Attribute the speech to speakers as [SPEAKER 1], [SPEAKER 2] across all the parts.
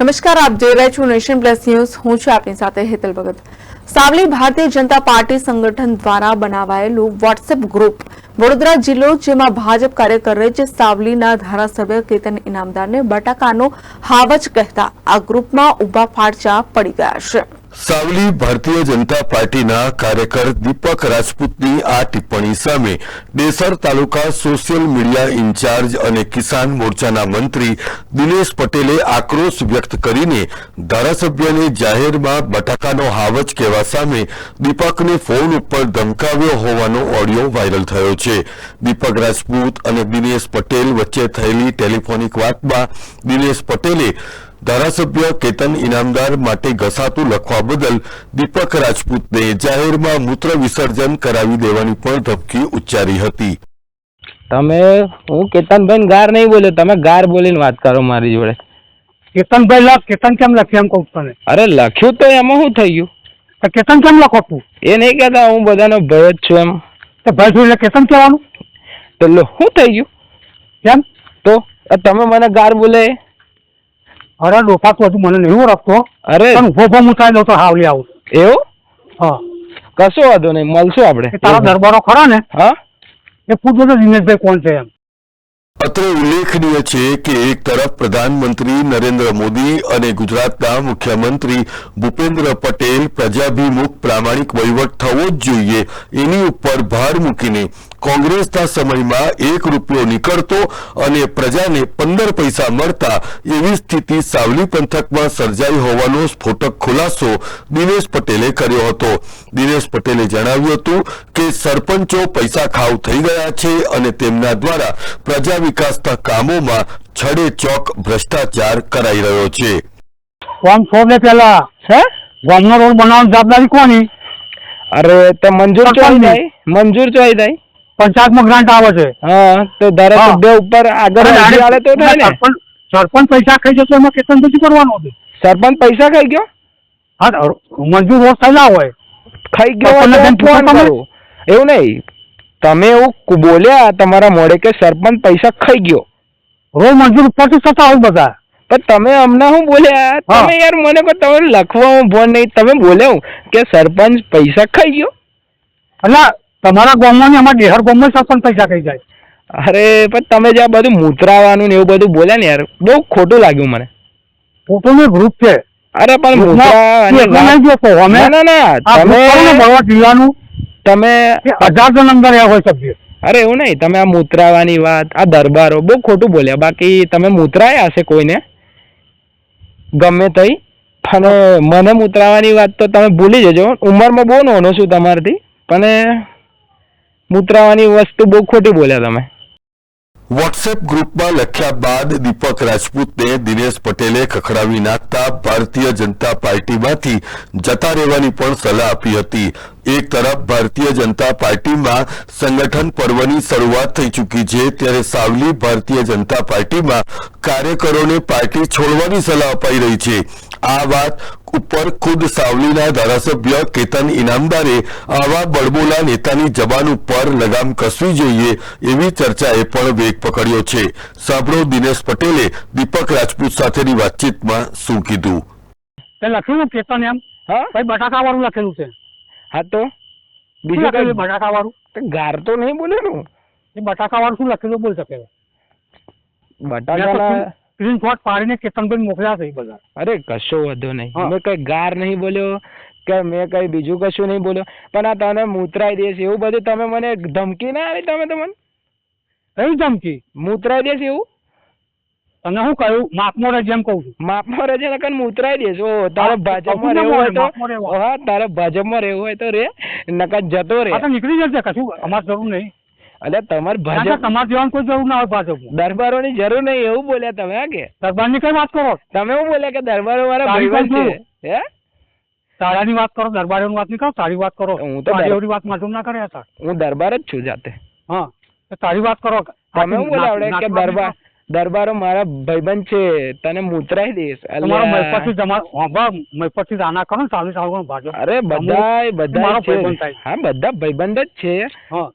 [SPEAKER 1] નમસ્કાર, આપ જોઈ રહ્યા છો નેશન પ્લસ ન્યૂઝ. હું છું આપની સાથે હેતલ ભગત. સાવલી ભારતીય જનતા પાર્ટી સંગઠન દ્વારા બનાવાયેલું વોટ્સએપ ગ્રુપ વડોદરા જિલ્લો, જેમાં ભાજપ કાર્યકર છે સાવલીના ધારાસભ્ય કેતન ઇનામદારને બટાકાનો હાવજ કહેતા આ ગ્રુપમાં ઊભા ફાડચા પડી ગયા છે.
[SPEAKER 2] સાવલી ભારતીય જનતા પાર્ટીના કાર્યકર દીપક રાજપૂતની આ ટિપ્પણી સામે Desar taluka social media in charge અને કિસાન મોરચાના મંત્રી દિનેશ પટેલે આક્રોશ વ્યક્ત કરીને ધારાસભ્યને જાહેરમાં બટાકાનો હાવજ કહેવા સામે દીપકને ફોન ઉપર ધમકાવ્યો હોવાનો ઓડિયો વાયરલ થયો છે. દીપક રાજપૂત અને દિનેશ પટેલ વચ્ચે થયેલી ટેલિફોનિક વાતમાં દિનેશ પટેલે ધારાસભ્ય કેતન ઇનામદાર માટે ઘસાતું લખવા બદલ દીપક રાજપૂતને જાહેરમાં મૂત્ર વિસર્જન કરાવી દેવાની પણ ધમકી ઉચ્ચારી હતી.
[SPEAKER 3] તમે હું કેતનભાઈ ગાર નહીં બોલ્યો તમે ગાર બોલીને વાત કરો મારી જોડે.
[SPEAKER 4] કેતનભાઈ લખ કેતન કેમ લખ્યું એમ કહું તને?
[SPEAKER 3] અરે લખ્યું તો એમાં શું થઈ ગયું?
[SPEAKER 4] તો કેતન કેમ લખો તું?
[SPEAKER 3] એ નહીં કહેતા હું બધાનો ભય જ છું એમ.
[SPEAKER 4] તો ભાઈ છું એટલે કેતન કહેવાનું?
[SPEAKER 3] તો લો શું થઈ ગયું?
[SPEAKER 4] કેમ?
[SPEAKER 3] તો તમે મને ગાર બોલે?
[SPEAKER 4] અરે ડોફા તો હજુ મને નહીં ઓળખતો.
[SPEAKER 3] અરે.
[SPEAKER 4] પણ ઊભો ઊભો દઉં તો હાવલી આવું
[SPEAKER 3] એવું?
[SPEAKER 4] હા.
[SPEAKER 3] કશો વાંધો નહીં મળશું આપણે.
[SPEAKER 4] તારા દરબારો ખરા ને?
[SPEAKER 3] હા?
[SPEAKER 4] એ પૂછજો તો દિનેશભાઈ કોણ છે એમ.
[SPEAKER 2] અત્રે ઉલ્લેખનીય છે કે એક તરફ પ્રધાનમંત્રી નરેન્દ્ર મોદી અને ગુજરાતના મુખ્યમંત્રી ભૂપેન્દ્ર પટેલ પ્રજાભિમુખ પ્રામાણિક વહીવટ થવો જ જોઈએ એની ઉપર ભાર મૂકીને કોંગ્રેસના સમયમાં એક રૂપિયો નીકળતો અને પ્રજાને પંદર પૈસા મળતા એવી સ્થિતિ સાવલી પંથકમાં સર્જાઈ હોવાનો સ્ફોટક ખુલાસો દિનેશ પટેલે કર્યો હતો. દિનેશ પટેલે જણાવ્યું હતું કે સરપંચો પૈસા ખાવ થઈ ગયા છે અને તેમના દ્વારા પ્રજા વિકાસના કામોમાં છડે ચોક ભ્રષ્ટાચાર કરાઈ રહ્યો છે.
[SPEAKER 4] ગામનો રોડ બનાવવાની જવાબદારી કોની?
[SPEAKER 3] અરે તો મંજૂર ચોઈ. જાય મંજૂર ચોઈ જાય
[SPEAKER 4] પંચાયતમાં ગ્રાન્ટ આવે છે.
[SPEAKER 3] હા તો ધારાસભ્ય ઉપર આગળ
[SPEAKER 4] અરે
[SPEAKER 3] અરજી આલે તો થાય ને.
[SPEAKER 4] સરપંચ પૈસા ખાઈ જશે એમાં કેતન તો શું કરવાનું હતું
[SPEAKER 3] સરપંચ પૈસા ખાઈ ગયો?
[SPEAKER 4] હા મંજૂર રોજ થયેલા હોય.
[SPEAKER 3] ખાઈ ગયો. એવું નહીં. તમે એવું બોલ્યા તમારા મોડે કે સરપંચ પૈસા ખાઈ ગયો.
[SPEAKER 4] રોજ મંજૂર ઉપરથી થતા હોય બધા.
[SPEAKER 3] પણ તમે હમણાં હું બોલ્યા? તમે યાર મને પણ તમે લખવામાં ભણ નહીં. તમે બોલ્યા હું કે સરપંચ પૈસા ખાઈ ગયો?
[SPEAKER 4] એટલે તમારા ગામમાં ને અમારા ડેહર ગામમાં સરપંચ પૈસા ખાઈ જાય.
[SPEAKER 3] અરે પણ તમે જે આ બધું મૂતરાવાનું ને એવું બધું બોલ્યા ને યાર બહુ ખોટું લાગ્યું મને.
[SPEAKER 4] ફોટોનું ગ્રુપ છે.
[SPEAKER 3] અરે પણ ના ના ના તમે
[SPEAKER 4] બળવા જીવાનું
[SPEAKER 3] તમે
[SPEAKER 4] હજાર જણ અંદર હોય સભ્ય.
[SPEAKER 3] અરે એવું નહીં તમે આ મૂતરાવાની વાત આ દરબારો બહુ ખોટું બોલ્યા. બાકી તમે મૂતરાયા હશે કોઈને. ગમે તઈ. અને મને મૂતરાવાની વાત તો તમે ભૂલી જજો. ઉંમરમાં બહુ નાનો છું તમારથી. પણ મૂતરાવાની વસ્તુ બહુ ખોટી બોલ્યા તમે.
[SPEAKER 2] વોટ્સએપ ગ્રુપમાં લખ્યા બાદ દીપક રાજપૂતને દિનેશ પટેલે ખખડાવી નાખતા ભારતીય જનતા પાર્ટીમાંથી જતા રહેવાની પણ સલાહ આપી હતી. એક તરફ ભારતીય જનતા પાર્ટીમાં સંગઠન પર્વની શરૂઆત થઈ ચૂકી છે ત્યારે સાવલી ભારતીય જનતા પાર્ટીમાં કાર્યકરોને પાર્ટી છોડવાની સલાહ અપાઈ રહી છે. આ વાત ઉપર ખુદ સાવલીના ધારાસભ્ય કેતન ઇનામદારે આવા બળબોલા નેતાની જબાન ઉપર લગામ કસવી જોઈએ એવી ચર્ચાએ પણ વેગ પકડ્યો છે. સાંભળો દિનેશ પટેલે દીપક રાજપૂત સાથેની વાતચીતમાં શું કીધું?
[SPEAKER 4] તે લખ્યું કેતન એમ? ભાઈ બટાકા વાળું લખેલું છે.
[SPEAKER 3] હા તો બીજું કઈ?
[SPEAKER 4] બટાકા વાળું
[SPEAKER 3] ગાર તો નહીં બોલેલું
[SPEAKER 4] એ બટાકા વાળું શું લખેલું બોલ શકે
[SPEAKER 3] બટાકા
[SPEAKER 4] સ્ક્રીનશોટ પાડીને કેતનભાઈ મોકલ્યા છે બધા.
[SPEAKER 3] અરે કશો વધુ નહીં. મેં કઈ ગાર નહીં બોલ્યો કે મેં કઈ બીજું કશું નહીં બોલ્યો. પણ આ તને મૂતરાઈ દેશ એવું બધું તમે મને ધમકી ના આવી તમે તો મને?
[SPEAKER 4] કઈ ધમકી?
[SPEAKER 3] મૂતરાઈ દેશ એવું?
[SPEAKER 4] તને શું કહ્યું? માપનો રહેજે એમ કહું છું.
[SPEAKER 3] માપમાં રહેજે ને કઈ ઉતરાઈ દેશ ઓ તારે ભાજપમાં રહેવું હોય તો હા તારે ભાજપમાં રહેવું હોય તો રે નકર જતો રે.
[SPEAKER 4] આ તો નીકળી જશે કશું અમારે જરૂર નહીં.
[SPEAKER 3] એટલે તમારે ભાજપ
[SPEAKER 4] તમારે જવાનું કોઈ જરૂર ના હોય ભાજપ
[SPEAKER 3] દરબારો ની જરૂર નહીં એવું બોલ્યા તમે કે?
[SPEAKER 4] દરબારની કઈ વાત કરો?
[SPEAKER 3] તમે એવું બોલ્યા કે દરબારો
[SPEAKER 4] તારી
[SPEAKER 3] ભાઈબંધ છે હે?
[SPEAKER 4] તારાની વાત કરો દરબારો વાત નહીં કરો તારી વાત કરો.
[SPEAKER 3] હું તો
[SPEAKER 4] એવડી વાત માધુમ ના કરે હતા
[SPEAKER 3] હું દરબાર જ છું જાતે.
[SPEAKER 4] હા તારી વાત કરો.
[SPEAKER 3] તમે એવું બોલાવડે કે દરબાર દરબારો મારા ભાઈબંધ છે તને મૂતરાઈ દઈશ. અરે બધા બધા
[SPEAKER 4] મારો
[SPEAKER 3] છે. હા બધા ભાઈબંધ જ છે.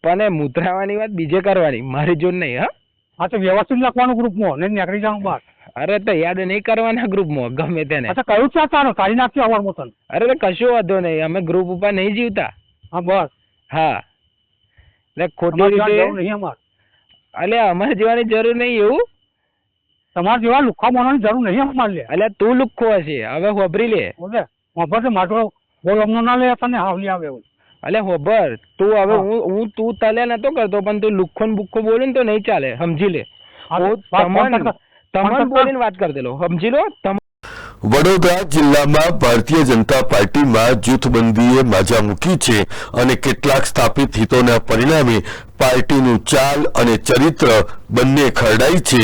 [SPEAKER 3] પણ એ મૂતરાવાની વાત બીજે કરવાની મારી જોડ નહીં હા?
[SPEAKER 4] હા તો વ્યવસ્થિત લખવાનું ગ્રુપમાં ને નીકળી જાઉં બહાર.
[SPEAKER 3] અરે તો યાદ નહીં કરવાના ગ્રુપમાં ગમે તેને.
[SPEAKER 4] અચ્છા કયું છે તારો? કાઢી નાખી અવાર મોતન
[SPEAKER 3] અરે કશું વાંધો નહીં અમે ગ્રુપ ઉપર નહીં જીવતા.
[SPEAKER 4] હા બસ.
[SPEAKER 3] હા. એટલે ખોટી રીતે
[SPEAKER 4] અલ્યા અમારે.
[SPEAKER 3] જીવવાની અમારે જવાની જરૂર નહીં એવું.
[SPEAKER 4] તમારે જેવા લુખા બોલવાની જરૂર નહીં અમારે લે.
[SPEAKER 3] એટલે તું લુખ્ખો હશે. હવે હોભરી લે.
[SPEAKER 4] ઓલે હોભર તો માટો બોલ અમને ના લે તને હાવલી આવે એવું.
[SPEAKER 3] અલે હોભર તું હવે
[SPEAKER 4] હું.
[SPEAKER 3] હું તું તલે નતો કરતો પણ તું લુખ્ખો ને બુખ્ખો બોલે ને તો નહીં ચાલે સમજી લે. તમન બોલીને વાત કરી દેલો સમજી લો?
[SPEAKER 2] વડોદરા જિલ્લામાં ભારતીય જનતા પાર્ટીમાં જૂથબંધીએ માજા મૂકી છે અને કેટલાક સ્થાપિત હિતોના પરિણામે પાર્ટીનું ચાલ અને ચરિત્ર બંને ખરડાઈ છે.